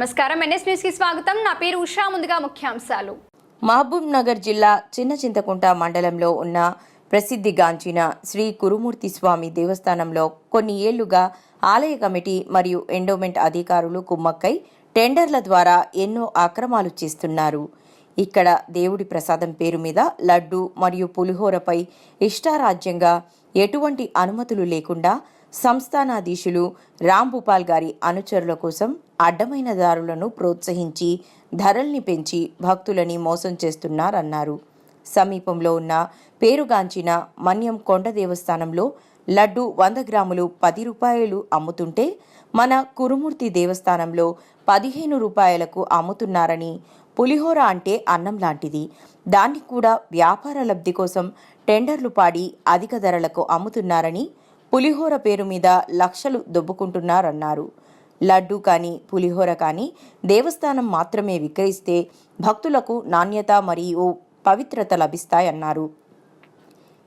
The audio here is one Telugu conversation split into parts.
నమస్కారం. ఎన్ఎస్ న్యూస్కి స్వాగతం. నా పేరు ఉషా. ముందుగా ముఖ్యాంశాలు. మహబూబ్ నగర్ జిల్లా చిన్న చింతకుంట మండలంలో ఉన్న ప్రసిద్ధిగాంచిన శ్రీ కురుమూర్తి స్వామి దేవస్థానంలో కొన్ని ఏళ్ళుగా ఆలయ కమిటీ మరియు ఎండోమెంట్ అధికారులు కుమ్మక్కై టెండర్ల ద్వారా ఎన్నో అక్రమాలు చేస్తున్నారు. ఇక్కడ దేవుడి ప్రసాదం పేరు మీద లడ్డు మరియు పులిహోరపై ఇష్టారాజ్యంగా ఎటువంటి అనుమతులు లేకుండా సంస్థానాధీశులు రాంభూపాల్ గారి అనుచరుల కోసం అడ్డమైన దారులను ప్రోత్సహించి ధరల్ని పెంచి భక్తులని మోసం చేస్తున్నారన్నారు. సమీపంలో ఉన్న పేరుగాంచిన మన్యం కొండ దేవస్థానంలో లడ్డు వంద గ్రాములు పది రూపాయలు అమ్ముతుంటే మన కురుమూర్తి దేవస్థానంలో పదిహేను రూపాయలకు అమ్ముతున్నారని పులిహోర అంటే అన్నం లాంటిది. దాన్ని కూడా వ్యాపార లబ్ధి కోసం టెండర్లు పాడి అధిక ధరలకు అమ్ముతున్నారని పులిహోర పేరు మీద లక్షలు దొబ్బుకుంటున్నారన్నారు. లడ్డు కానీ పులిహోర కానీ దేవస్థానం మాత్రమే విక్రయిస్తే భక్తులకు నాణ్యత మరియు పవిత్రత లభిస్తాయన్నారు.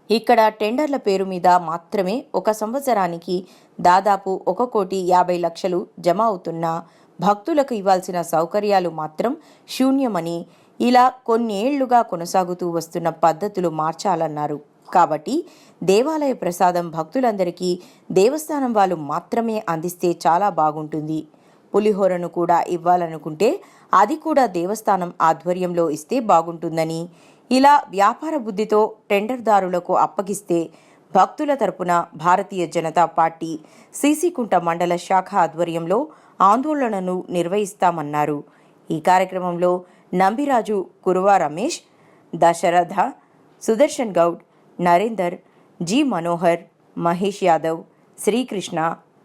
ఇక్కడ టెండర్ల పేరు మీద మాత్రమే ఒక సంవత్సరానికి దాదాపు ఒక కోటి యాభై లక్షలు జమ అవుతున్నా భక్తులకు ఇవ్వాల్సిన సౌకర్యాలు మాత్రం శూన్యమని ఇలా కొన్నేళ్ళుగా కొనసాగుతూ వస్తున్న పద్ధతులు మార్చాలన్నారు. కాబట్టి దేవాలయ ప్రసాదం భక్తులందరికీ దేవస్థానం వాళ్ళు మాత్రమే అందిస్తే చాలా బాగుంటుంది. పులిహోరను కూడా ఇవ్వాలనుకుంటే అది కూడా దేవస్థానం ఆధ్వర్యంలో ఇస్తే బాగుంటుందని. ఇలా వ్యాపార బుద్ధితో టెండర్దారులకు అప్పగిస్తే భక్తుల తరపున భారతీయ జనతా పార్టీ సీసీకుంట మండల శాఖ ఆధ్వర్యంలో ఆందోళనను నిర్వహిస్తామన్నారు. ఈ కార్యక్రమంలో నంబిరాజు కురువా రమేష్ దశరథ సుదర్శన్ గౌడ్ నరేందర్ జి మనోహర్ మహేష్ యాదవ్ శ్రీకృష్ణ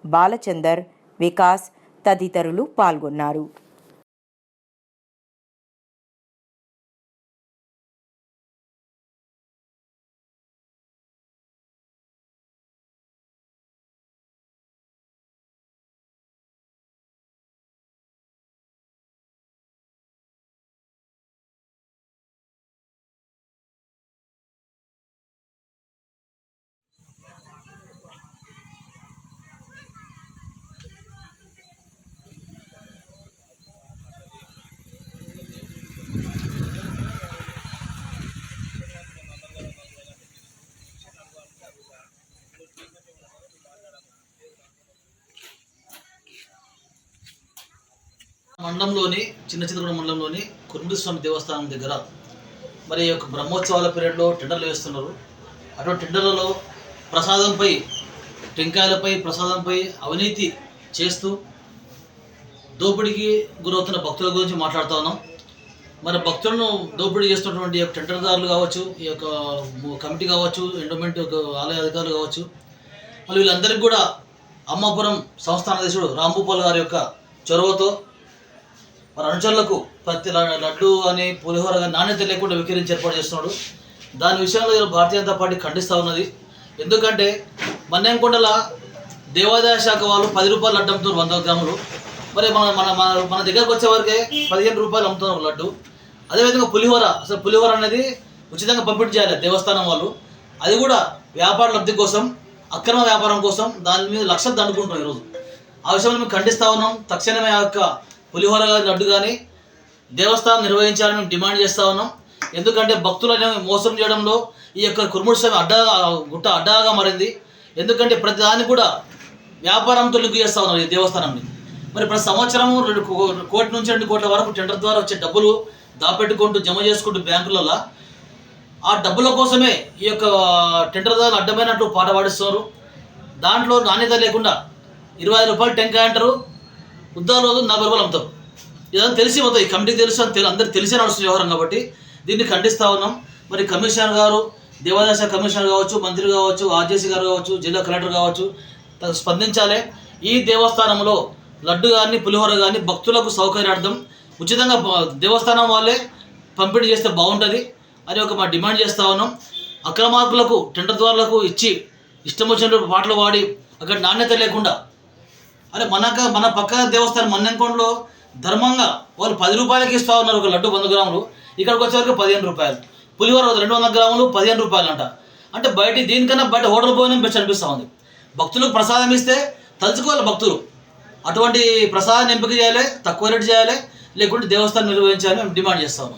బాలచందర్ వికాస్ తదితరులు పాల్గొన్నారు. మండలంలోని చిన్న చిత్తగూడ మండలంలోని కురుండి స్వామి దేవస్థానం దగ్గర మరి ఈ యొక్క బ్రహ్మోత్సవాల పీరియడ్లో టెండర్లు వేస్తున్నారు. అటువంటి టెండర్లలో ప్రసాదంపై టెంకాయలపై ప్రసాదంపై అవినీతి చేస్తూ దోపిడీకి గురవుతున్న భక్తుల గురించి మాట్లాడుతూ ఉన్నాం. మరి భక్తులను దోపిడీ చేస్తున్నటువంటి యొక్క టెండర్దారులు కావచ్చు ఈ యొక్క కమిటీ కావచ్చు ఎండోమెంట్ యొక్క ఆలయ అధికారులు కావచ్చు మరి వీళ్ళందరికీ కూడా అమ్మాపురం సంస్థానాధీశుడు రాంభూపాల్ గారి యొక్క చొరవతో మరి అనుచరులకు ప్రతి లడ్డు అని పులిహోర కానీ నాణ్యత లేకుండా విక్రయించి ఏర్పాటు చేస్తున్నాడు. దాని విషయంలో భారతీయ జనతా పార్టీ ఖండిస్తూ ఉన్నది. ఎందుకంటే మన్యంకొండల దేవాదాయ శాఖ వాళ్ళు పది రూపాయలు లడ్డు అమ్ముతున్నారు వంద గ్రాములు. మరి మన మన మన- మన దగ్గరకు వచ్చే వరకే పదిహేను రూపాయలు అమ్ముతున్నారు లడ్డు. అదేవిధంగా పులిహోర అసలు పులిహోర అనేది ఉచితంగా పంపిణీ చేయాలి దేవస్థానం వాళ్ళు. అది కూడా వ్యాపార లబ్ధి కోసం అక్రమ వ్యాపారం కోసం దాని మీద లక్షలు దండుకుంటున్నాం ఈరోజు. ఆ విషయంలో మేము ఖండిస్తా ఉన్నాం. తక్షణమే ఆ యొక్క పులిహోర గాని లడ్డు కానీ దేవస్థానం నిర్వహించాలని మేము డిమాండ్ చేస్తా ఉన్నాం. ఎందుకంటే భక్తులను మోసం చేయడంలో ఈ యొక్క కురుముడు స్వామి అడ్డాగా గుట్ట అడ్డాగా మారింది. ఎందుకంటే ప్రతి దాన్ని కూడా వ్యాపారంతో లింక్ చేస్తా ఉన్నారు ఈ దేవస్థానంని మరి ప్రతి సంవత్సరం రెండు కో- కోటి నుంచి రెండు కోట్ల వరకు టెండర్ ద్వారా వచ్చే డబ్బులు దాపెట్టుకుంటూ జమ చేసుకుంటూ బ్యాంకులలో ఆ డబ్బుల కోసమే ఈ యొక్క టెండర్ ద్వారా అడ్డమైనట్టు పాట పాడిస్తున్నారు. దాంట్లో నాణ్యత లేకుండా ఇరవై ఐదు రూపాయలు టెంకాయ అంటారు. ఉద్దాల రోజు నలభై రూపాయలు ఇదంతా తెలిసి మొత్తం ఈ కమిటీకి తెలుసు అని తెలి- అందరికి తెలిసే నడుస్తుంది వ్యవహారం కాబట్టి దీన్ని ఖండిస్తా ఉన్నాం. మరి కమిషనర్ గారు దేవాదాయ శాఖ కమిషనర్ కావచ్చు మంత్రి కావచ్చు ఆర్జేసీ గారు కావచ్చు జిల్లా కలెక్టర్ కావచ్చు తగు స్పందించాలి. ఈ దేవస్థానంలో లడ్డు కానీ పులిహోర కానీ భక్తులకు సౌకర్యార్థం ఉచితంగా దేవస్థానం వాళ్ళే పంపిణీ చేస్తే బాగుంటుంది అని ఒక మా డిమాండ్ చేస్తా ఉన్నాం. అక్రమార్కులకు టెండర్ ద్వారాలకు ఇచ్చి ఇష్టం వచ్చినట్టు పాటలు పాడి అక్కడ నాణ్యత లేకుండా అరే మనక మన పక్క దేవస్థానం మన్నెంకొండలో ధర్మంగా వాళ్ళు పది రూపాయలకి ఇస్తా ఉన్నారు ఒక లడ్డు వంద గ్రాములు. ఇక్కడికి వచ్చేవరకు పదిహేను రూపాయలు. పులిహోర రెండు వందల గ్రాములు పదిహేను రూపాయలు అంట అంటే బయట దీనికన్నా బయట హోటల్ భోజనం బెస్ట్ అనిపిస్తూ ఉంది. భక్తులకు ప్రసాదం ఇస్తే తలుచుకోవాలి భక్తులు. అటువంటి ప్రసాదాన్ని ఎంపిక చేయాలి తక్కువ రేటు చేయాలి లేకుంటే దేవస్థానం నిర్వహించాలని మేము డిమాండ్ చేస్తాము